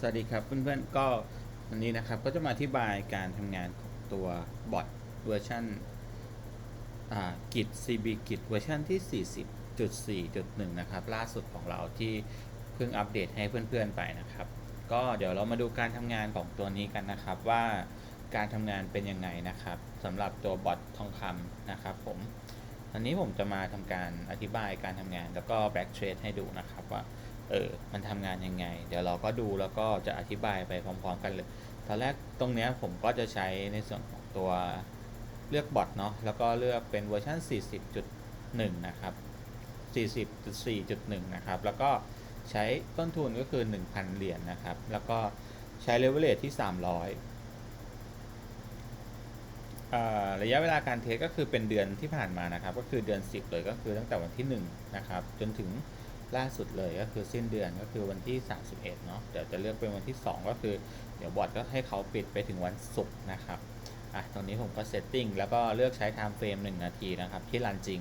สวัสดีครับเพื่อนๆก็วันนี้นะครับก็จะมาอธิบายการทำงานของตัวบอทเวอร์ชันกิจ CB กิจเวอร์ชันที่ 40.4.1 นะครับ ล่าสุดของเราที่เพิ่งอัปเดตให้เพื่อนๆไปนะครับ ก็เดี๋ยวเรามาดูการทำงานของตัวนี้กันนะครับ ว่าการทำงานเป็นยังไงนะครับสำหรับตัวบอททองคำนะครับผมอันนี้ผมจะมาทำการอธิบายการทำงานแล้วก็แบ็กเทรดให้ดูนะครับว่า เออ มันทำงานยังไง เดี๋ยวเราก็ดูแล้วก็จะอธิบายไปพร้อมๆกันเลย ตอนแรกตรงเนี้ยผมก็จะใช้ในส่วนของตัวเลือกบอทเนาะ แล้วก็เลือกเป็นเวอร์ชัน40.1 นะครับ 40.4.1 นะครับ แล้วก็ใช้ต้นทุนก็คือ 1,000 เหรียญนนะครับ แล้วก็ใช้เลเวลเลทที่ 300อ่าระยะเวลาการเทสก็คือเป็นเดือนที่ผ่านมานะครับ ก็คือเดือน 10 เลยก็คือตั้งแต่วันที่ 1 นะครับ จนถึง ล่าสุดเลยก็คือสิ้นเดือนก็คือวันที่ 31เนาะเดี๋ยวจะเลือกเป็นวันที่ 2 ก็คือ เดี๋ยวบอร์ดก็ให้เขาปิดไปถึงวันศุกร์นะครับอะตรงนี้ผมก็เซตติ้งแล้วก็เลือกใช้ time frame 1นาทีนะครับ ที่รันจริง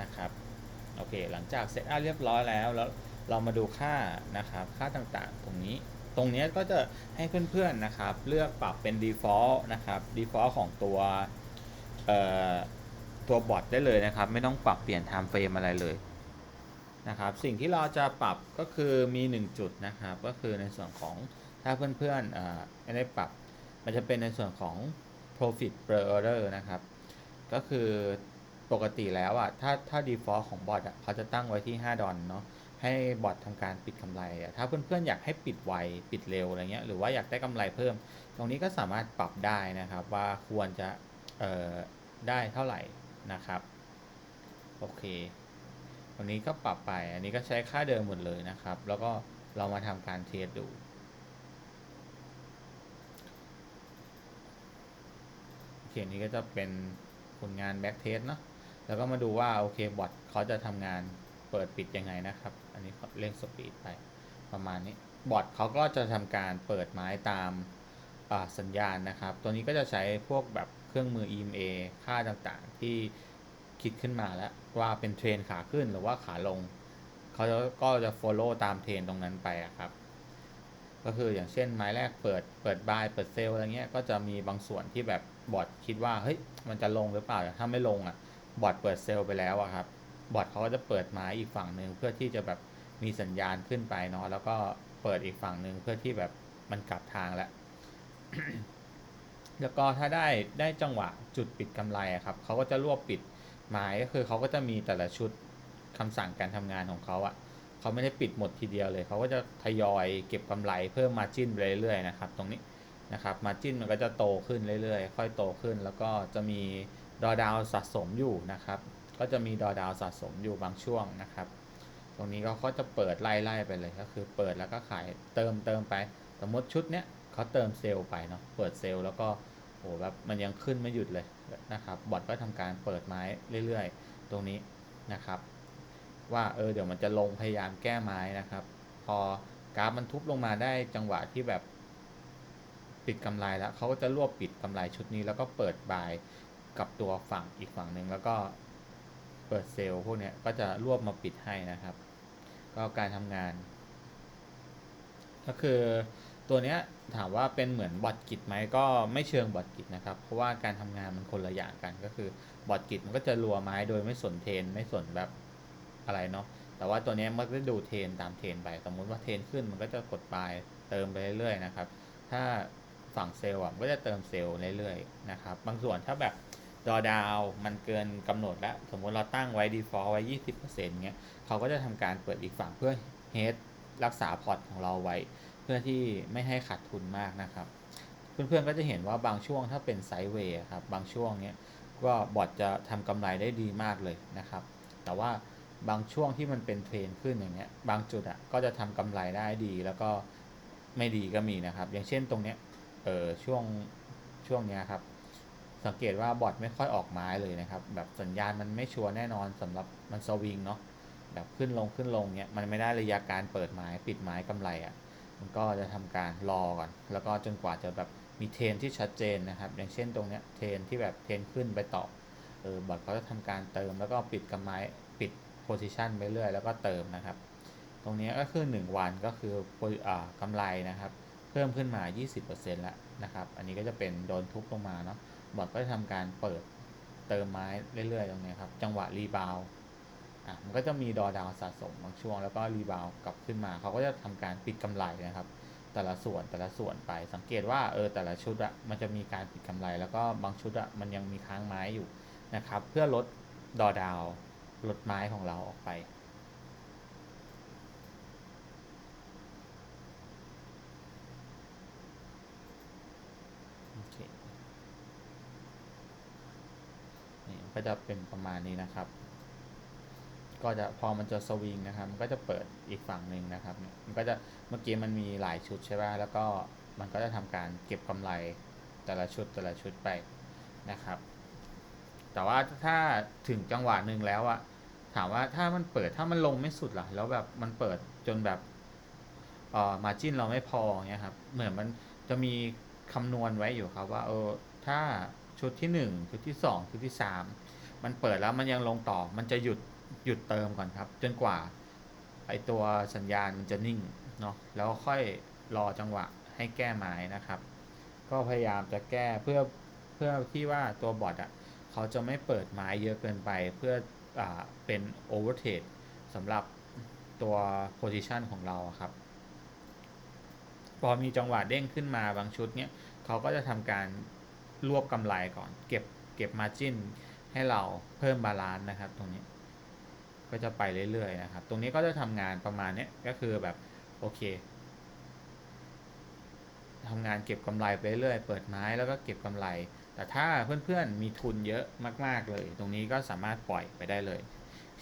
นะครับโอเค หลังจากเซตอัพเรียบร้อยแล้วแล้วเรามาดูค่านะครับ ค่าต่างๆ ตรงนี้ ตรงนี้ก็จะให้เพื่อนๆนะครับ เลือกปรับเป็น default นะครับ default ของตัวตัวบอทได้เลยนะครับ ไม่ต้องปรับเปลี่ยน time frame อะไรเลย นะครับ สิ่งที่เราจะปรับก็คือมี 1 จุดนะครับ ก็คือในส่วนของถ้าเพื่อนๆไม่ได้ปรับ มันจะเป็นในส่วนของ profit per order นะครับ ก็คือปกติแล้วอะถ้าถ้า default ของบอทอะเขาจะตั้งไว้ที่ 5 ดอลเนาะให้บอททำการปิดกำไรอะถ้าเพื่อนๆอยากให้ปิดไวปิดเร็วอะไรเงี้ยหรือว่าอยากได้กำไรเพิ่ม ตรงนี้ก็สามารถปรับได้นะครับว่าควรจะได้เท่าไหร่นะครับ โอเค วันนี้ก็ปรับไป อันนี้ก็ใช้ค่าเดิมหมดเลยนะครับ แล้วก็เรามาทำการเทสดู โอเค นี้ก็จะเป็นผลงานแบ็กเทสเนาะ แล้วก็มาดูว่าโอเคบอทเขาจะทำงานเปิดปิดยังไงนะครับ อันนี้เร่งสปีดไปประมาณนี้ บอทเขาก็จะทำการเปิดไม้ตามสัญญาณนะครับ ตัวนี้ก็จะใช้พวกแบบเครื่องมือ EMA ค่าต่างๆ ที่คิดขึ้นมาแล้ว ว่าเป็นเทรนขาขึ้นหรือว่าขาลงเขาก็จะ follow ตามเทรนตรงนั้นไปครับ ก็คืออย่างเช่นไม้แรกเปิดเปิดบายเปิดเซลอะไรเงี้ยก็จะมีบางส่วนที่แบบบอทคิดว่าเฮ้ยมันจะลงหรือเปล่าถ้าไม่ลงอะบอทเปิดเซลไปแล้วอะครับบอทเขาก็จะเปิดไม้อีกฝั่งหนึ่งเพื่อที่จะแบบมีสัญญาณขึ้นไปเนาะแล้วก็เปิดอีกฝั่งหนึ่งเพื่อที่แบบมันกลับทางแล้วแล้วก็ถ้าได้ได้จังหวะจุดปิดกำไรอะครับเขาก็จะรวบปิด หมายก็คือเขาก็จะมีแต่ละชุดคำสั่งการทำงานของเขาอะเขาไม่ได้ปิดหมดทีเดียวเลย เขาก็จะทยอยเก็บกำไรเพิ่มมาจิ้นไปเรื่อยๆนะครับ ตรงนี้นะครับมาจิ้นมันก็จะโตขึ้นเรื่อยๆ ค่อยโตขึ้น แล้วก็จะมีดอดาวสะสมอยู่นะครับ ก็จะมีดอดาวสะสมอยู่บางช่วงนะครับ ตรงนี้ก็เขาจะเปิดไล่ๆไปเลยก็คือเปิดแล้วก็ขายเติมเติมไป สมมติชุดเนี้ยเขาเติมเซลล์ไปเนาะเปิดเซลล์แล้วก็โอ้แบบมันยังขึ้นไม่หยุดเลย นะครับบอทก็ทำการเปิดไม้เรื่อยๆ ตรงนี้นะครับ ว่าเออเดี๋ยวมันจะลงพยายามแก้ไม้นะครับ พอกราฟมันทุบลงมาได้จังหวะที่แบบปิดกำไรแล้วเขาก็จะรวบปิดกำไรชุดนี้ แล้วก็เปิดบายกับตัวฝั่งอีกฝั่งหนึ่งแล้วก็เปิดเซลล์พวกนี้ก็จะรวบมาปิดให้นะครับ ก็การทำงาน ก็คือตัวเนี้ย ถามว่าเป็นเหมือนบอทกิจไหมก็ไม่เชิงบอทกิจนะครับ เพราะว่าการทำงานมันคนละอย่างกันก็คือบอทกิจมันก็จะรัวไม้โดยไม่สนเทนไม่สนแบบอะไรเนาะแต่ว่าตัวนี้มันก็ดูเทนตามเทนไปสมมุติว่าเทนขึ้นมันก็จะกดปลายเติมไปเรื่อยๆนะครับ ถ้าฝั่งเซลล์อะก็จะเติมเซลล์เรื่อยๆนะครับ บางส่วนถ้าแบบดอดาวมันเกินกำหนดแล้ว สมมุติเราตั้งไว้ default ไว้ 20%เงี้ยเขาก็จะทำการเปิดอีกฝั่งเพื่อเฮดรักษาพอร์ตของเราไว้ พื่อที่ไม่ให้ขาดทุนมากนะครับ เพื่อนๆก็จะเห็นว่าบางช่วงถ้าเป็นไซด์เวย์ครับบางช่วงเนี้ยก็บอทจะทำกำไรได้ดีมากเลยนะครับ แต่ว่าบางช่วงที่มันเป็นเทรนขึ้นอย่างเงี้ยบางจุดอะก็จะทำกำไรได้ดีแล้วก็ไม่ดีก็มีนะครับ อย่างเช่นตรงเนี้ยเออช่วงช่วงเนี้ยครับสังเกตว่าบอทไม่ค่อยออกไม้เลยนะครับ แบบสัญญาณมันไม่ชัวร์แน่นอนสำหรับมันสวิงเนาะแบบขึ้นลงขึ้นลงเนี้ยมันไม่ได้ระยะการเปิดไม้ปิดไม้กำไรอะ มันก็จะทำการรอก่อน แล้วก็จนกว่าจะแบบมีเทรนที่ชัดเจนนะครับ อย่างเช่นตรงเนี้ยเทรนที่แบบเทรนขึ้นไปต่อเออบอทเขาจะทำการเติมแล้วก็ปิดกำไรปิดโพซิชันไปเรื่อยแล้วก็เติมนะครับ ตรงนี้ก็คือ 1 วันก็คืออ่ากำไรนะครับ เพิ่มขึ้นมา 20%แล้วนะครับ อันนี้ก็จะเป็นโดนทุบลงมาเนาะบอทก็จะทำการเปิดเติมไม้เรื่อยๆตรงนี้ครับ จังหวะรีบาว อะมันก็จะมีดอดาวสะสมบางช่วง แล้วก็รีบาวกลับขึ้นมา เขาก็จะทำการปิดกำไรนะครับ แต่ละส่วนแต่ละส่วนไป สังเกตว่าเออแต่ละชุดอะมันจะมีการปิดกำไร แล้วก็บางชุดอะมันยังมีค้างไม้อยู่นะครับ เพื่อลดดอดาวลดไม้ของเราออกไปก็จะเป็นประมาณนี้นะครับ ก็จะพอมันจะสวิงนะครับ มันก็จะเปิดอีกฝั่งหนึ่งนะครับ มันก็จะเมื่อกี้มันมีหลายชุดใช่ไหมแล้วก็มันก็จะทำการเก็บกำไรแต่ละชุดแต่ละชุดไปนะครับ แต่ว่าถ้าถึงจังหวะหนึ่งแล้วอะถามว่าถ้ามันเปิดถ้ามันลงไม่สุดล่ะแล้วแบบมันเปิดจนแบบเออมาจิ้นเราไม่พอเงี้ยครับเหมือนมันจะมีคำนวณไว้อยู่ครับว่าเออถ้าชุดที่หนึ่งชุดที่สองชุดที่สามมันเปิดแล้วมันยังลงต่อมันจะหยุด หยุดเติมก่อนครับ จนกว่าไอตัวสัญญาณมันจะนิ่งเนาะแล้วค่อยรอจังหวะให้แก้ไม้นะครับ ก็พยายามจะแก้เพื่อเพื่อที่ว่าตัวบอทอะเขาจะไม่เปิดไม้เยอะเกินไปเพื่ออ่าเป็นโอเวอร์เทรดสำหรับตัวโพซิชันของเราครับ พอมีจังหวะเด้งขึ้นมาบางชุดเนี้ยเขาก็จะทำการรวบกำไรก่อน เก็บเก็บมาจินให้เราเพิ่มบาลานซ์นะครับตรงนี้ ก็จะไปเรื่อยๆนะครับ ตรงนี้ก็จะทำงานประมาณนี้ก็คือแบบโอเคทำงานเก็บกำไรไปเรื่อยเปิดไม้แล้วก็เก็บกำไร แต่ถ้าเพื่อนๆมีทุนเยอะมาก ๆเลย ตรงนี้ก็สามารถปล่อยไปได้เลย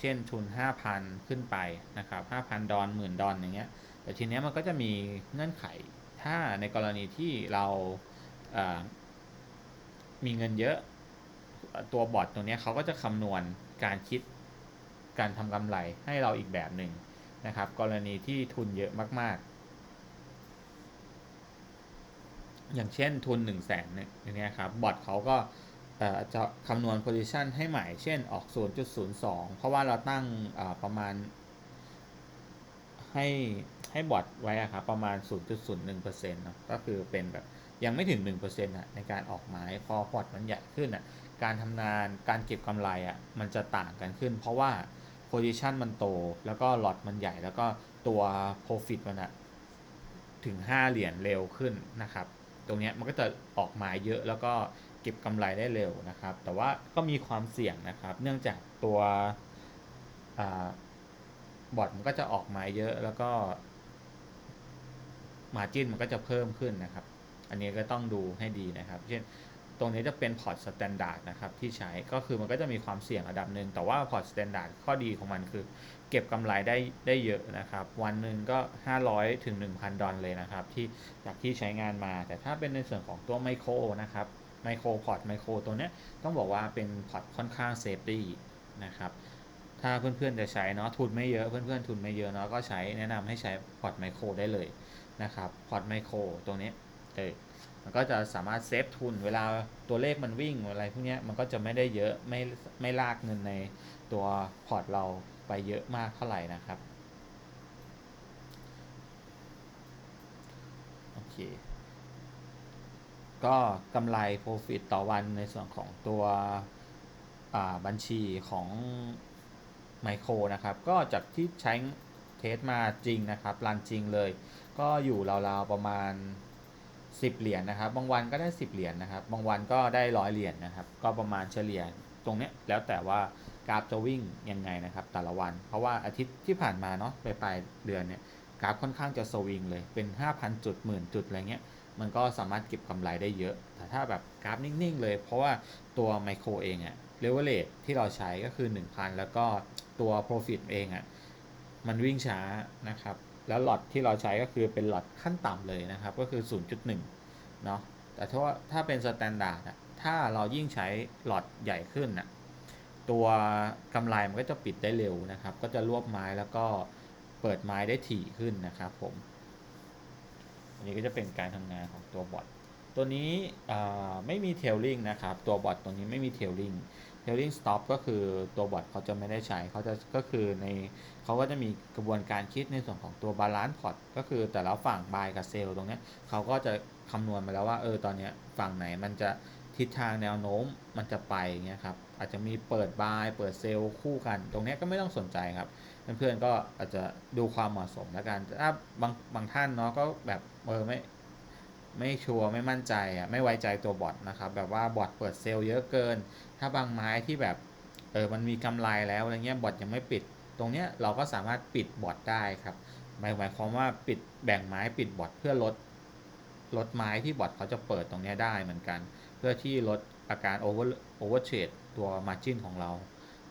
เช่นทุน 5,000 ขึ้นไปนะครับ5,000 ดอลหมื่นดอลอย่างเงี้ย แต่ทีเนี้ยมันก็จะมีเงื่อนไข ถ้าในกรณีที่เรามีเงินเยอะตัวบอทตรงเนี้ยเขาก็จะคำนวณการคิด การทำกำไรให้เราอีกแบบหนึ่งนะครับ กรณีที่ทุนเยอะมาก ๆ อย่างเช่นทุน 1 0 0 0 0แสนเนี่ยอย่างเงี้ยครับบอทเขาก็จะคำนวณ position ให้ใหม่ เช่นออก 0.02 เพราะว่าเราตั้งประมาณให้ให้บอทไว้ครับประมาณ 0.01%เนาะก็คือเป็นแบบยังไม่ถึง1%อะในการออกไม้พอพอร์ตมันใหญ่ขึ้นอะการทำงานการเก็บกำไรอะมันจะต่างกันขึ้น เพราะว่า position มันโต แล้วก็ลอตมันใหญ่ แล้วก็ตัว profit มันอะถึง 5 เหรียญเร็วขึ้นนะครับ ตรงเนี้ยมันก็จะออกม้เยอะแล้วก็เก็บกำไรได้เร็วนะครับ แต่ว่าก็มีความเสี่ยงนะครับ เนื่องจากตัวอบอทมันก็จะออกมาเยอะแล้วก็มาจิ้นมันก็จะเพิ่มขึ้นนะครับ อันนี้ก็ต้องดูให้ดีนะครับ เช่น ตรงนี้จะเป็นพอร์ตสแตนดาร์ดนะครับที่ใช้ก็คือมันก็จะมีความเสี่ยงระดับหนึ่งแต่ว่าพอร์ตสแตนดาร์ดข้อดีของมันคือ เก็บกำไรได้ได้เยอะนะครับ วันหนึ่งก็ 500ถึง1,000 ดอลเลยนะครับ ที่จากที่ใช้งานมา แต่ถ้าเป็นในส่วนของตัวไมโครนะครับไมโครพอร์ตไมโครตัวเนี้ยต้องบอกว่าเป็นพอร์ตค่อนข้างเซฟตี้นะครับถ้าเพื่อนๆจะใช้เนาะทุนไม่เยอะเพื่อนๆทุนไม่เยอะเนาะก็ใช้แนะนำให้ใช้พอร์ตไมโครได้เลยนะครับพอร์ตไมโครตรงนี้เออ มันก็จะสามารถเซฟทุน เวลาตัวเลขมันวิ่งอะไรพวกนี้มันก็จะไม่ได้เยอะไม่ไม่ลากเงินในตัวพอร์ตเราไปเยอะมากเท่าไหร่นะครับโอเคก็กำไร Profit ต่อวันในส่วนของตัวบัญชีของไมโครนะครับ ก็จากที่ใช้เทสมาจริงนะครับรันจริงเลย ก็อยู่ราวๆประมาณ 10 เหรียญนะครับ บางวันก็ได้ 10 เหรียญนะครับ บางวันก็ได้ร้อยเหรียญนะครับ ก็ประมาณเฉลี่ยตรงเนี้ยแล้วแต่ว่ากราฟจะวิ่งยังไงนะครับ แต่ละวัน เพราะว่าอาทิตย์ที่ผ่านมาเนาะไปลายเดือนเนี่ยกราฟค่อนข้างจะสวิงเลยเป็น 5,000 จุดหมื่นจุดอะไรเงี้ยมันก็สามารถเก็บกำไรได้เยอะ แต่ถ้าแบบกราฟนิ่งๆเลย เพราะว่าตัวไมโครเองอะเลเวลเลทที่เราใช้ก็คือ 1,000 แล้วก็ตัว Profit เองอะมันวิ่งช้านะครับ แล้วหลอดที่เราใช้ก็คือเป็นหลอดขั้นต่ำเลยนะครับ ก็คือ 0.1 เนาะแต่ถ้าถ้าเป็นสแตนดาร์ดอะถ้าเรายิ่งใช้หลอดใหญ่ขึ้นอะตัวกำไรมันก็จะปิดได้เร็วนะครับ ก็จะรวบไม้แล้วก็เปิดไม้ได้ถี่ขึ้นนะครับผม อันนี้ก็จะเป็นการทำงานของตัวบอทตัวนี้ไม่มีเทลลิงนะครับ ตัวบอทตัวนี้ไม่มีเทลลิง tailing stop ก็คือตัวบอทเขาจะไม่ได้ใช้เขาจะก็คือในเขาก็จะมีกระบวนการคิดในส่วนของตัว balance port ก็คือแต่ละฝั่ง buy กับ sell ตรงนี้เขาก็จะคำนวณมาแล้วว่าเออตอนนี้ฝั่งไหนมันจะทิศทางแนวโน้มมันจะไปเงี้ยครับอาจจะมีเปิด buy เปิด sell คู่กัน ตรงนี้ก็ไม่ต้องสนใจครับ เพื่อนๆก็อาจจะดูความเหมาะสมแล้วกันถ้าบางบางท่านเนาะก็แบบเออไม่ ไม่ชัวร์ไม่มั่นใจอะไม่ไว้ใจตัวบอทนะครับแบบว่าบอทเปิดเซลล์เยอะเกิน ถ้าบางไม้ที่แบบเออมันมีกำไรแล้วอะไรเงี้ยบอทยังไม่ปิด ตรงเนี้ยเราก็สามารถปิดบอทได้ครับหมายหมายความว่าปิดแบ่งไม้ปิดบอทเพื่อลดลดไม้ที่บอทเขาจะเปิดตรงเนี้ยได้เหมือนกัน เพื่อที่ลดอาการโอเวอร์โอเวอร์เทรดตัวมาร์จินของเรา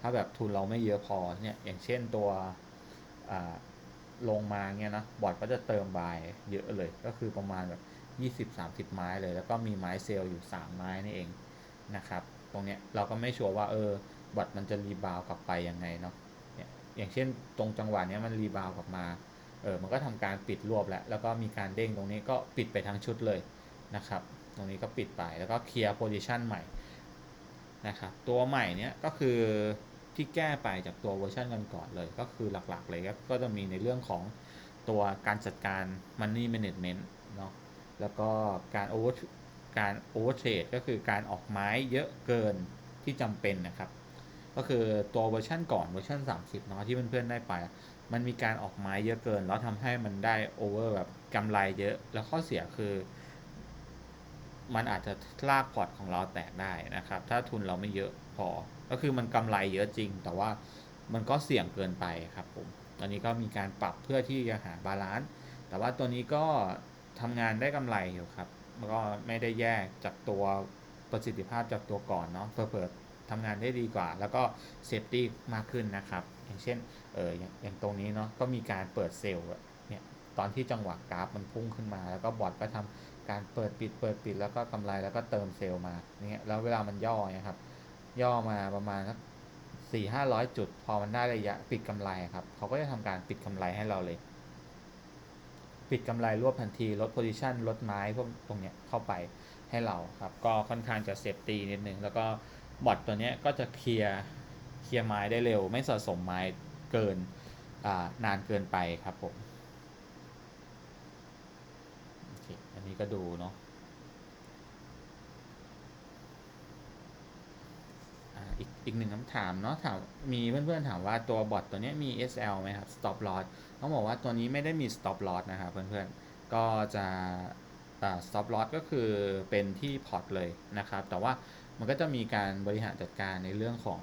ถ้าแบบทุนเราไม่เยอะพอเนี่ยอย่างเช่นตัวลงมาเงี้ยนะบอร์ดก็จะเติมบายเยอะเลยก็คือประมาณแบบ 20-30 ไม้เลย แล้วก็มีไม้เซลล์อยู่ 3 ไม้นี่เองนะครับ ตรงเนี้ยเราก็ไม่ชัวร์ว่าเออบอร์ดมันจะรีบาวกลับไปยังไงเนาะเนี่ยอย่างเช่นตรงจังหวะเนี้ยมันรีบาวกลับมาเออมันก็ทำการปิดรวบแล้ว แล้วก็มีการเด้งตรงนี้ก็ปิดไปทั้งชุดเลยนะครับ ตรงนี้ก็ปิดไปแล้วก็เคลียร์โพซิชันใหม่นะครับตัวใหม่เนี้ยก็คือที่แก้ไปจากตัวเวอร์ชันกันก่อนเลย ก็คือหลักๆเลยก็จะมีในเรื่องของตัวการจัดการ Money Management เนาะ แล้วก็การ over การ over trade ก็คือการออกไม้เยอะเกินที่จำเป็นนะครับ ก็คือตัวเวอร์ชันก่อนเวอร์ชัน30เนาะที่เพื่อนๆได้ไป มันมีการออกไม้เยอะเกิน แล้วทำให้มันได้ over แบบกำไรเยอะ แล้วข้อเสียคือ มันอาจจะลากพอร์ตของเราแตกได้นะครับ ถ้าทุนเราไม่เยอะพอ ก็คือมันกำไรเยอะจริง แต่ว่ามันก็เสี่ยงเกินไปครับผม ตอนนี้ก็มีการปรับเพื่อที่จะหาบาลานซ์ แต่ว่าตัวนี้ก็ ทำงานได้กำไรอยู่ครับแล้วก็ไม่ได้แยกจากตัวประสิทธิภาพจากตัวก่อนเนาะเพิ่มทำงานได้ดีกว่า แล้วก็เซฟตี้มากขึ้นนะครับ อย่างเช่นเอออย่างอย่างตรงนี้เนาะก็มีการเปิดเซลล์เนี่ยตอนที่จังหวะกราฟมันพุ่งขึ้นมา แล้วก็บอทก็ทำการเปิดปิดเปิดปิดแล้วก็กำไรแล้วก็เติมเซลล์มาเนี่ยแล้วเวลามันย่อเนี่ยครับย่อมาประมาณสักสี่ห้าร้อยจุด พอมันได้ระยะปิดกำไรครับเขาก็จะทำการปิดกำไรให้เราเลย ปิดกำไรรวบทันที ลดโพซิชันลดไม้พวกตรงเนี้ยเข้าไปให้เราครับ ก็ค่อนข้างจะเซฟตี้นิดนึง แล้วก็บอทตัวเนี้ยก็จะเคลียร์เคลียร์ไม้ได้เร็ว ไม่สะสมไม้เกินนานเกินไปครับผมโอเคอันนี้ก็ดูเนาะอีกอีกหนึ่งคำถามเนาะถามมีเพื่อนๆถามว่าตัวบอทตัวนี้มี SL ไหมครับ stop loss ต้องบอกว่าตัวนี้ไม่ได้มี stop loss นะครับเพื่อนๆ ก็จะอ่า stop loss ก็คือเป็นที่พอร์ตเลยนะครับ แต่ว่ามันก็จะมีการบริหารจัดการในเรื่องของ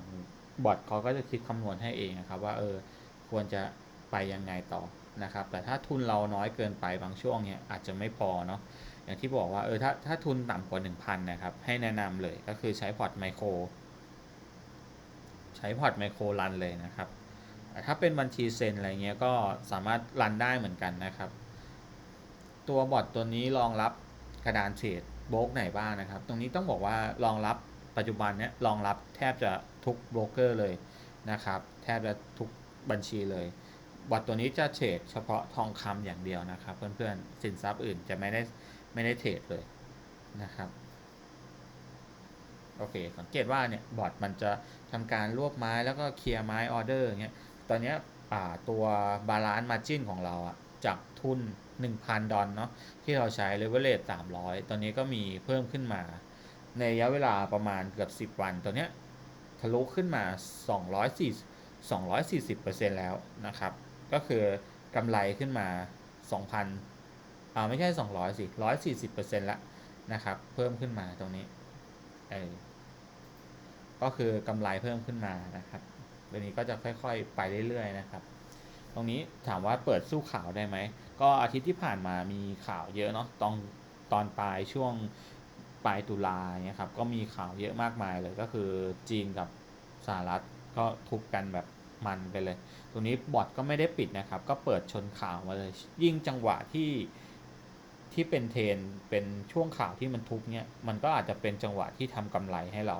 บอทเขาก็จะคิดคำนวณให้เองนะครับ ว่าเออควรจะไปยังไงต่อนะครับ แต่ถ้าทุนเราน้อยเกินไปบางช่วงเนี่ยอาจจะไม่พอเนาะอย่างที่บอกว่าเออถ้าถ้าทุนต่ำกว่า 1,000 นะครับ ให้แนะนำเลยก็คือใช้พอร์ตไมโครใช้พอร์ตไมโครรันเลยนะครับ ถ้าเป็นบัญชีเซนอะไรเงี้ยก็สามารถรันได้เหมือนกันนะครับ ตัวบอทตัวนี้รองรับกระดานเทรดโบรกไหนบ้างนะครับ ตรงนี้ต้องบอกว่ารองรับปัจจุบันเนี้ยรองรับแทบจะทุกโบรกเกอร์เลยนะครับ แทบจะทุกบัญชีเลยบอทตัวนี้จะเทรดเฉพาะทองคำอย่างเดียวนะครับ เพื่อนๆสินทรัพย์อื่นจะไม่ได้ไม่ได้เทรดเลยนะครับโอเคสังเกตว่าเนี่ยบอทมันจะทำการรวบไม้แล้วก็เคลียร์ไม้ออเดอร์เงี้ย ตอนนี้ตัวบาลานซ์มาจิ้นของเราอะจากทุน 1,000 ดอลเนาะที่เราใช้เลเวลเลต300 ตอนนี้ก็มีเพิ่มขึ้นมา ในระยะเวลาประมาณเกือบ 10 วันตัวเนี้ยทะลุขึ้นมา 240 240%แล้วนะครับ ก็คือกำไรขึ้นมา 2,000อ่าไม่ใช่ 200สิ140%ละนะครับ เพิ่มขึ้นมาตรงนี้เออก็คือกำไรเพิ่มขึ้นมานะครับ ตัวนี้ก็จะค่อยๆ ไปเรื่อยๆนะครับ ตรงนี้ถามว่าเปิดสู้ข่าวได้ไหม ก็อาทิตย์ที่ผ่านมามีข่าวเยอะเนาะตอนตอนปลายช่วงปลายตุลาเนี่ยครับก็มีข่าวเยอะมากมายเลยก็คือจีนกับสหรัฐก็ทุบกันแบบมันไปเลย ตรงนี้บอทก็ไม่ได้ปิดนะครับ ก็เปิดชนข่าวมาเลย ยิ่งจังหวะที่ที่เป็นเทรนเป็นช่วงข่าวที่มันทุบเนี่ยมันก็อาจจะเป็นจังหวะที่ทำกำไรให้เรา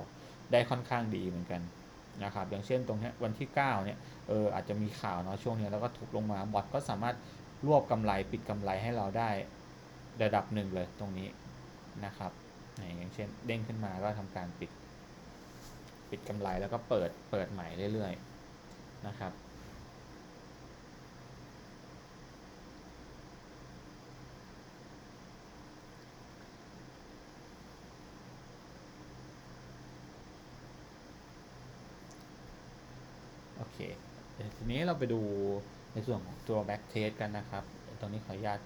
ได้ค่อนข้างดีเหมือนกัน นะครับอย่างเช่นตรงนี้วันที่ 9 เนี่ยเอออาจจะมีข่าวเนาะช่วงนี้แล้วก็ถูกลงมาบอทก็สามารถรวบกำไรปิดกำไรให้เราได้ระดับหนึ่งเลยตรงนี้นะครับอย่างเช่นเด้งขึ้นมาก็ทำการปิด ปิดกำไรแล้วก็เปิดเปิดใหม่เรื่อยๆนะครับ โอเคเดี๋ยวที นี้เราไปดูในส่วนของตัว back test กันนะครับ ตรงนี้ขออนุญาต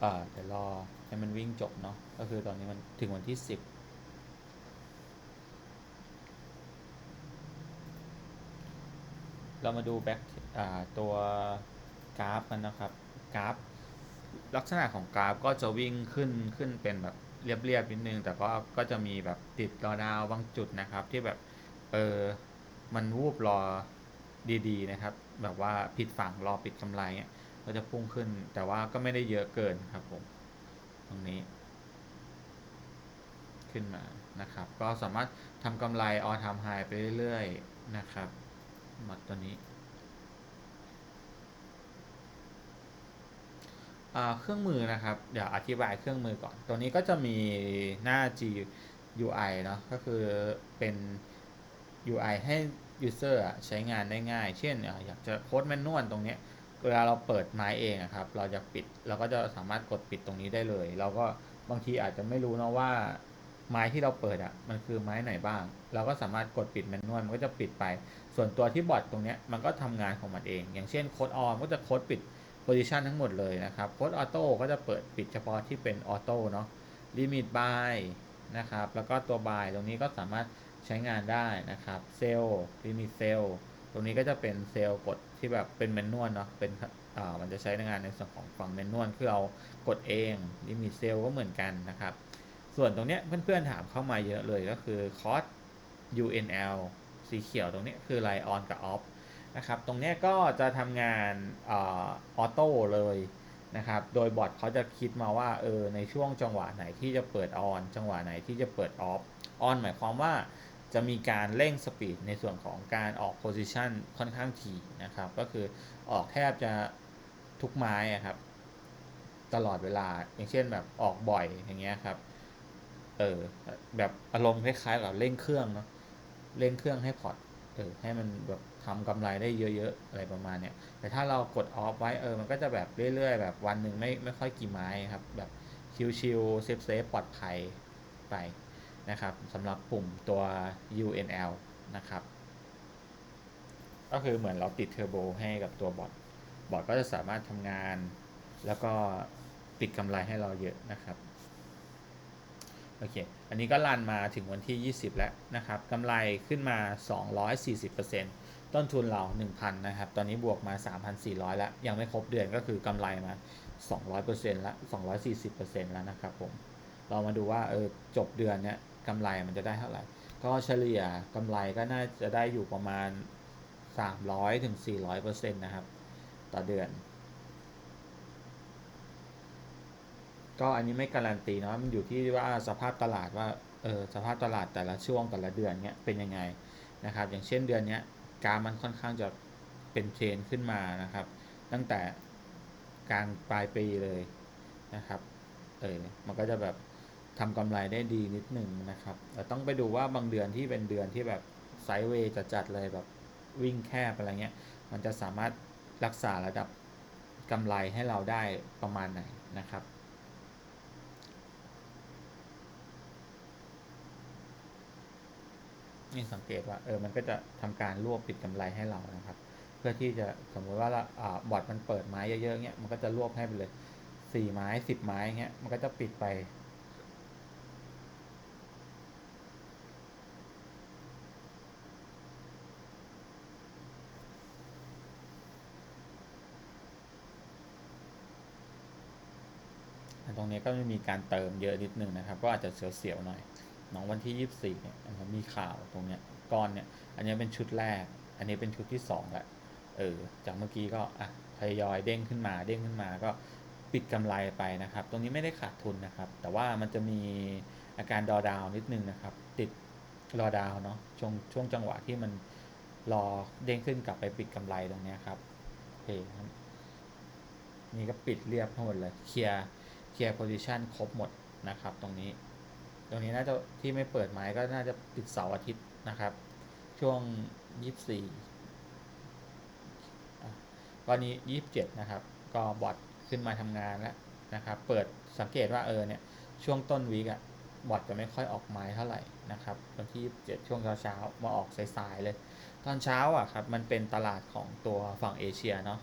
เอ่อเดี๋ยวรอให้มันวิ่งจบเนาะ ก็คือตอนนี้มันถึงวันที่ 10 เรามาดู back าตัวกราฟกันนะครับ กราฟ ลักษณะของกราฟก็จะวิ่งขึ้นขึ้นเป็นแบบเรียบๆนิดนึง แต่ก็ก็จะมีแบบติดรอดาวบางจุดนะครับ ที่แบบ เออมันวูบรอดีๆนะครับ แบบว่าผิดฝั่งรอปิดกำไรเงี้ยก็จะพุ่งขึ้น แต่ว่าก็ไม่ได้เยอะเกินครับผม ตรงนี้ขึ้นมานะครับ ก็สามารถทำกำไรออทำไฮไปเรื่อยๆนะครับหมดตัวนี้เครื่องมือนะครับ เดี๋ยวอธิบายเครื่องมือก่อน ตัวนี้ก็จะมีหน้า GUI เนาะก็คือเป็น UI ให้ user อะใช้งานได้ง่าย เช่นอยากจะโค้ดแมนนวลตรงนี้เวลาเราเปิดไม้เองครับ เราจะปิดเราก็จะสามารถกดปิดตรงนี้ได้เลย เราก็บางทีอาจจะไม่รู้นะว่าไม้ที่เราเปิดอะมันคือไม้ไหนบ้าง เราก็สามารถกดปิดแมนนวลมันก็จะปิดไป ส่วนตัวที่บอทตรงเนี้ยมันก็ทำงานของมันเอง อย่างเช่นโค้ดออนก็จะโค้ดปิดโพซิชันทั้งหมดเลยนะครับโค้ดออโต้ก็จะเปิดปิดเฉพาะที่เป็นออโต้เนาะลิมิตบายนะครับแล้วก็ตัวบายตรงนี้ก็สามารถ ใช้งานได้นะครับเซลล์ลิมิตเซลล์ตรงนี้ก็จะเป็นเซลล์กดที่แบบเป็นแมนนวลเนาะเป็นอ่ามันจะใช้ในงานในส่วนของฝั่งแมนนวลคือเรากดเองลิมิตเซลล์ก็เหมือนกันนะครับ ส่วนตรงเนี้ยเพื่อนๆถามเข้ามาเยอะเลยก็คือคอร์ส UNL สีเขียวตรงนี้คือไลออนกับออฟนะครับ ตรงเนี้ยก็จะทำงานออโต้เลยนะครับ โดยบอทเขาจะคิดมาว่าเออในช่วงจังหวะไหนที่จะเปิดออนจังหวะไหนที่จะเปิดออฟออนหมายความว่า จะมีการเร่งสปีดในส่วนของการออกโพซิชันค่อนข้างถี่นะครับ ก็คือออกแทบจะทุกไม้ครับ ตลอดเวลา อย่างเช่นแบบออกบ่อยอย่างเงี้ยครับ เออแบบอารมณ์คล้ายๆกับเร่งเครื่องเนาะเร่งเครื่องให้พอร์ตเออให้มันแบบทำกำไรได้เยอะๆอะไรประมาณเนี้ยแต่ถ้าเรากดออฟไว้เออมันก็จะแบบเรื่อยๆ แบบวันหนึ่งไม่ไม่ค่อยกี่ไม้ครับ แบบชิวๆเซฟเซฟๆปลอดภัยไป นะครับสำหรับปุ่มตัว UNL นะครับ ก็คือเหมือนเราติดเทอร์โบให้กับตัวบอทบอทก็จะสามารถทำงาน แล้วก็ปิดกำไรให้เราเยอะนะครับโอเค อันนี้ก็รันมาถึงวันที่ 20 แล้วนะครับกำไรขึ้นมา 240%ต้นทุนเรา 1,000 นะครับ ตอนนี้บวกมา 3,400 แล้ว ยังไม่ครบเดือนก็คือกำไรมา 200%ละ 240%แล้วนะครับผม เรามาดูว่าเออจบเดือนเนี้ย กำไรมันจะได้เท่าไหร่ ก็เฉลี่ยกำไรก็น่าจะได้อยู่ประมาณ 300ถึง400%นะครับ ต่อเดือน ก็อันนี้ไม่การันตีเนาะมันอยู่ที่ว่าสภาพตลาดว่าเออสภาพตลาดแต่ละช่วงแต่ละเดือนเนี้ยเป็นยังไงนะครับ อย่างเช่นเดือนเนี้ยกราฟมันค่อนข้างจะเป็นเทรนขึ้นมานะครับ ตั้งแต่กลางปลายปีเลยนะครับ เออ มันก็จะแบบ ทำกำไรได้ดีนิดหนึ่งนะครับแต่ต้องไปดูว่าบางเดือนที่เป็นเดือนที่แบบไซด์เวย์จัดๆเลยแบบวิ่งแคบอะไรเงี้ย มันจะสามารถรักษาระดับกำไรให้เราได้ประมาณไหนนะครับนี่สังเกตว่าเออมันก็จะทำการรวบปิดกำไรให้เรานะครับ เพื่อที่จะสมมติว่าเราอ่าบอร์ดมันเปิดไม้เยอะๆเงี้ยมันก็จะรวบให้ไปเลยสี่ไม้สิบไม้เงี้ยมันก็จะปิดไป นี้ก็จะมีการเติมเยอะนิดนึงนะครับ ก็อาจจะเสียวๆหน่อยน้องวันที่ 24เนี่ยมีข่าวตรงเนี้ยก้อนเนี่ย อันนี้เป็นชุดแรก อันนี้เป็นชุดที่2แล้วเออจากเมื่อกี้ก็อะทยอยเด้งขึ้นมาเด้งขึ้นมาก็ปิดกำไรไปนะครับ ตรงนี้ไม่ได้ขาดทุนนะครับ แต่ว่ามันจะมีอาการดอดาวนิดนึงนะครับ ติดรอดาวเนาะช่วงช่วงจังหวะที่มันรอเด้งขึ้นกลับไปปิดกำไรตรงเนี้ยครับโอเคนี่ก็ปิดเรียบทั้งหมดเลยเคลียร์ ลียร์โพซิชันครบหมดนะครับ ตรงนี้ ตรงนี้น่าจะที่ไม่เปิดไม้ก็น่าจะติดเสาร์อาทิตย์นะครับ ช่วงยี่สิบสี่วันนี้ยี่สิบเจ็ดนะครับ ก็บอทขึ้นมาทำงานแล้วนะครับ เปิดสังเกตว่าเออเนี่ยช่วงต้นวีกอะบอทจะไม่ค่อยออกไม้เท่าไหร่นะครับวันที่ยี่สิบเจ็ดช่วงเช้าๆมาออกสายๆเลย ตอนเช้าอะครับมันเป็นตลาดของตัวฝั่งเอเชียเนาะ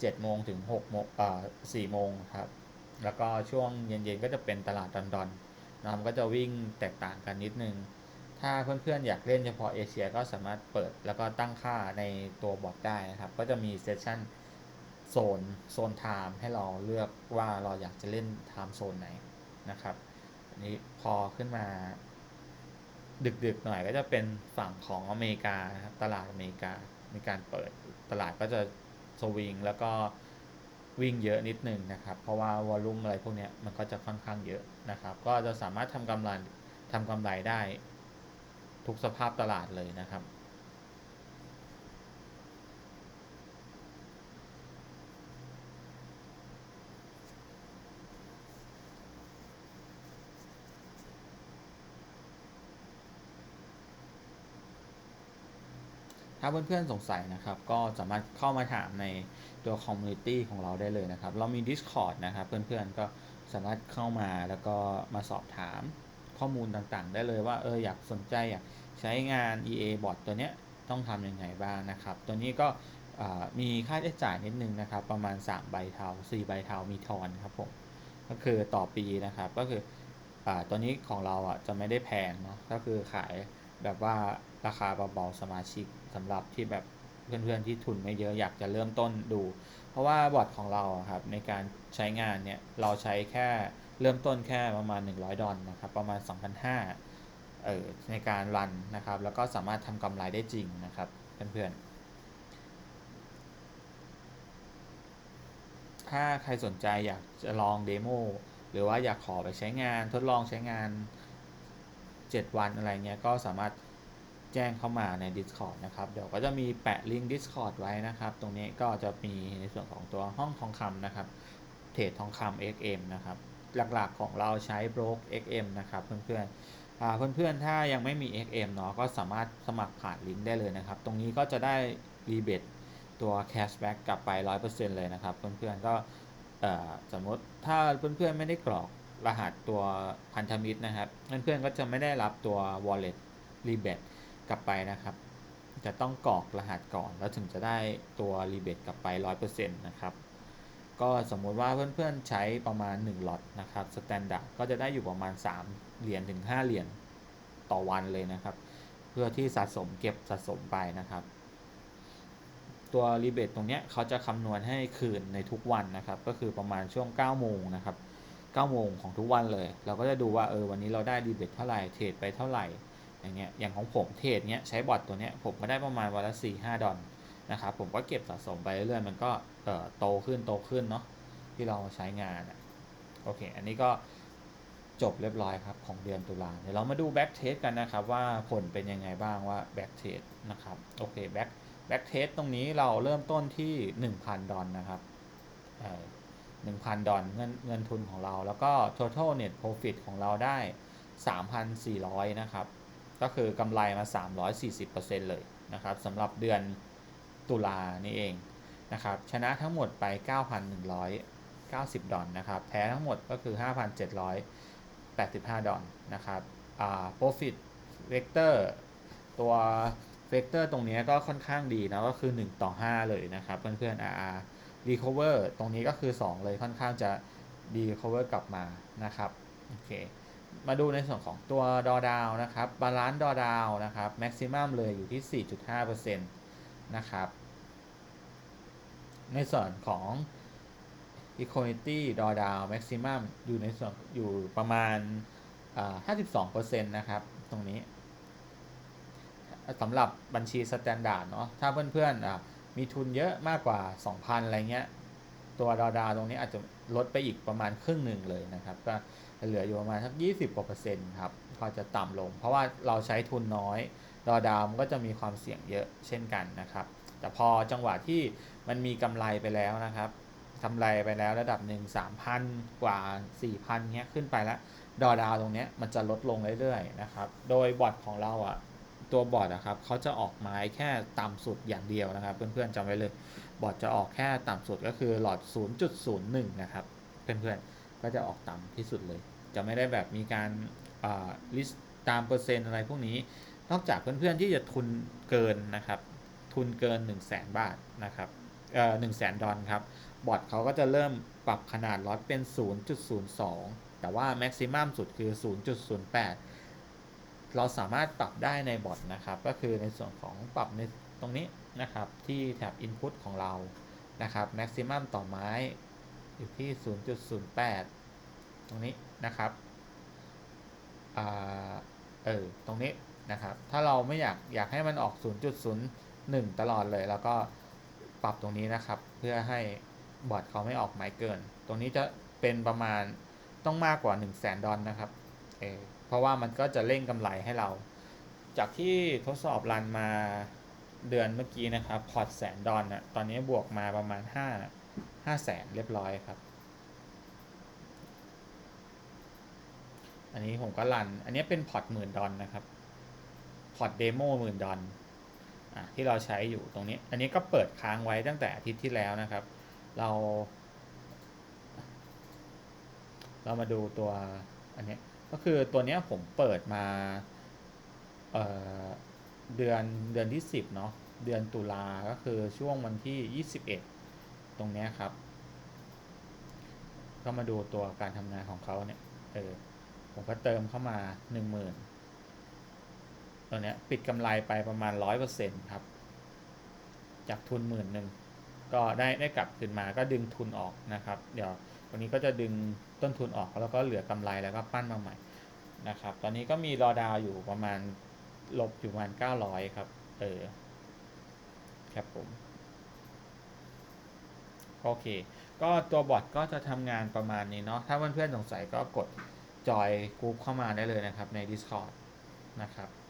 เจ็ดโมงถึงหกโมงอ่าสี่โมงครับ แล้วก็ช่วงเย็นๆก็จะเป็นตลาดดอนดอนนะมันก็จะวิ่งแตกต่างกันนิดนึง ถ้าเพื่อนๆอยากเล่นเฉพาะเอเชียก็สามารถเปิดแล้วก็ตั้งค่าในตัวบอทได้นะครับ ก็จะมีเซสชั่นโซนโซนไทม์ให้เราเลือกว่าเราอยากจะเล่นไทม์โซนไหนนะครับอันนี้พอขึ้นมา ดึกๆหน่อยก็จะเป็นฝั่งของอเมริกานะครับตลาดอเมริกามีการเปิดตลาดก็จะสวิงแล้วก็ วิ่งเยอะนิดนึงนะครับ เพราะว่าวอลลุ่มอะไรพวกนี้มันก็จะค่อนข้างเยอะนะครับ ก็จะสามารถทำกำไรทำกำไรได้ทุกสภาพตลาดเลยนะครับ ถ้าเพื่อนๆสงสัยนะครับ ก็สามารถเข้ามาถามใน ตัวคอมมูนิตี้ของเราได้เลยนะครับ เรามี Discord นะครับ เพื่อนๆก็สามารถเข้ามาแล้วก็มาสอบถามข้อมูลต่างๆ ได้เลยว่าเอออยากสนใจอยากใช้งาน EA bot ตัวเนี้ยต้องทำยังไงบ้างนะครับ ตัวนี้ก็มีค่าใช้จ่ายนิดนึงนะครับ ประมาณ 3 ใบเทา4ใบเทามีทอนครับผมก็คือต่อปีนะครับก็คืออตัวนี้ของเราอะจะไม่ได้แพงเนาะก็คือขายแบบว่าราคาเบาๆสมาชิกสำหรับที่แบบ เพื่อนๆที่ทุนไม่เยอะอยากจะเริ่มต้นดู เพราะว่าบอร์ดของเราครับในการใช้งานเนี่ยเราใช้แค่เริ่มต้นแค่ประมาณ 100 ดอลนะครับประมาณ 2,500เออในการรันนะครับแล้วก็สามารถทำกำไรได้จริงนะครับเพื่อนๆถ้าใครสนใจอยากจะลองเดโมหรือว่าอยากขอไปใช้งานทดลองใช้งาน 7 วันอะไรเงี้ยก็สามารถ แจ้งเข้ามาใน Discord นะครับ เดี๋ยวก็จะมีแปะลิงก์ Discord ไว้นะครับ ตรงนี้ก็จะมีในส่วนของตัวห้องทองคำนะครับ เทรดทองคำ XM นะครับ หลักๆของเราใช้ Broke XM นะครับ เพื่อนๆเพื่อนๆ ถ้ายังไม่มี XM เนาะก็สามารถสมัครผ่านลิงก์ได้เลยนะครับ ตรงนี้ก็จะได้รีเบทตัว cashback กลับไป 100%เลยนะครับ เพื่อนๆ ก็สมมติถ้าเพื่อนๆ ไม่ได้กรอกรหัสตัวพันธมิตรนะครับ เพื่อนๆ ก็จะไม่ได้รับตัว wallet rebate กลับไปนะครับ จะต้องกรอกรหัสก่อน แล้วถึงจะได้ตัวรีเบทกลับไป 100%นะครับ ก็สมมุติว่าเพื่อนๆใช้ประมาณ1ล็อตนะครับสแตนดาร์ดก็จะได้อยู่ประมาณ 3 เหรียญถึง 5 เหรียญต่อวันเลยนะครับ เพื่อที่สะสมเก็บสะสมไปนะครับ ตัวรีเบทตรงเนี้ยเขาจะคำนวณให้คืนในทุกวันนะครับ ก็คือประมาณช่วง9โมงนะครับ9โมงของทุกวันเลย เราก็จะดูว่าเออวันนี้เราได้รีเบทเท่าไหร่ เทรดไปเท่าไหร่ อย่างเงี้ยอย่างของผมเทรดเนี้ยใช้บอทตัวเนี้ยผมก็ได้ประมาณวันละ4 5ดอลนะครับผมก็เก็บสะสมไปเรื่อยๆมันก็โตขึ้นโตขึ้นเนาะที่เราใช้งานอะโอเค อันนี้ก็จบเรียบร้อยครับของเดือนตุลาเดี๋ยวเรามาดูแบ็กเทสกันนะครับว่าผลเป็นยังไงบ้างว่าแบ็กเทสนะครับโอเคแบ็กแบ็กเทสตรงนี้เราเริ่มต้นที่ 1,000 ดอลนะครับหนึ่งพันดอลเงินเงินทุนของเราแล้วก็ total net profit ของเราได้ 3,400 นะครับ ก็คือกำไรมา 340%เลยนะครับสำหรับเดือนตุลานี่เองนะครับชนะทั้งหมดไป 9,190 ดอลนะครับแพ้ทั้งหมดก็คือ 5,785 ดอลนะครับอ่า profit vector ตัว vector ตรงนี้ก็ค่อนข้างดีนะก็คือ 1 ต่อ 5 เลยนะครับ เพื่อนๆ RR recover ตรงนี้ก็คือ 2 เลยค่อนข้างจะ recover กลับมานะครับ โอเค มาดูในส่วนของตัวดอดาวนะครับบาลานซ์ดอดาวนะครับแม็กซิมัมเลยอยู่ที่ 4.5%นะครับ ในส่วนของ equality drawdown maximum อยู่ในส่วนอยู่ประมาณอ่า52%นะครับ ตรงนี้สำหรับบัญชีสแตนดาร์ดเนาะถ้าเพื่อนๆมีทุนเยอะมากกว่า 2,000 อะไรเงี้ย ตัวดาวดาวตรงนี้อาจจะลดไปอีกประมาณครึ่งหนึ่งเลยนะครับก็ เหลืออยู่ประมาณสัก20กว่าเปอร์เซ็นต์ครับก็จะต่ำลง เพราะว่าเราใช้ทุนน้อยดอดาวมันก็จะมีความเสี่ยงเยอะเช่นกันนะครับ แต่พอจังหวะที่มันมีกำไรไปแล้วนะครับกำไรไปแล้วระดับหนึ่งสามพันกว่าสี่พันเงี้ยขึ้นไปแล้วดอดาวตรงเนี้ยมันจะลดลงเรื่อยๆนะครับ โดยบอทของเราอะ่ะตัวบอร์ดนะครับเขาจะออกไม้แค่ต่ำสุดอย่างเดียวนะครับ เพื่อนๆจำไว้เลยบอร์ดจะออกแค่ต่ำสุดก็คือหลอด 0.01 นะครับ เพื่อนๆ ก็จะออกต่ำที่สุดเลย จะไม่ได้แบบมีการลิสต์ตามเปอร์เซ็นต์อะไรพวกนี้ นอกจากเพื่อนๆที่จะทุนเกินนะครับ ทุนเกิน 1 0 0 0 0แบาทนะครับเอ่อ1 0 0 0 0 0ดอลครับ บอร์ดเขาก็จะเริ่มปรับขนาดล็อตเป็น 0.02 แต่ว่าแม็กซิมัมสุดคือ 0.08 เราสามารถปรับได้ในบอร์ดนะครับ ก็คือในส่วนของปรับในตรงนี้นะครับ ที่แท็บ Input ของเรานะครับแม็กซิมัมต่อไม้ อยู่ที่ 0.08 ตรงนี้นะครับอเออตรงนี้นะครับ ถ้าเราไม่อยากอยากให้มันออก 0.01 ตลอดเลยแล้วก็ปรับตรงนี้นะครับ เพื่อให้บอร์ดเขาไม่ออกไม้เกิน ตรงนี้จะเป็นประมาณต้องมากกว่า 1 0 0 0 0แดอลนะครับเออเพราะว่ามันก็จะเร่งกำไรให้เรา จากที่ทดสอบรันมาเดือนเมื่อกี้นะครับ พอร์ตแสนดอลนะตอนนี้บวกมาประมาณ 5 5แสนเรียบร้อยครับ อันนี้ผมก็รัน อันนี้เป็นพอร์ตหมื่นดอลนะครับพอร์ตเดโมหมื่นดอลที่เราใช้อยู่ตรงนี้ อันนี้ก็เปิดค้างไว้ตั้งแต่อาทิตย์ที่แล้วนะครับ เรา เรามาดูตัวอันนี้ก็คือตัวนี้ผมเปิดมาเเดือนเดือนที่ 10เนาะเดือนตุลาก็คือช่วงวันที่ 21 ตรงนี้ครับ ก็มาดูตัวการทำงานของเขาเนี่ย เออ ผมก็เติมเข้ามา 10,000ตัวเนี้ยปิดกำไรไปประมาณ 100%ครับ จากทุนหมื่นหนึ่งก็ได้ได้กลับคืนมาก็ดึงทุนออกนะครับ เดี๋ยววันนี้ก็จะดึงต้นทุนออกแล้วก็เหลือกำไรแล้วก็ปั้นมาใหม่นะครับ ตอนนี้ก็มีรอดาวอยู่ประมาณลบอยู่ประมาณ900 ครับ เออ ครับผม โอเค ก็ตัวบอทก็จะทำงานประมาณนี้เนาะ ถ้าเพื่อนๆสงสัยก็กดจอยกรุ๊ปเข้ามาได้เลยนะครับใน Discord นะครับ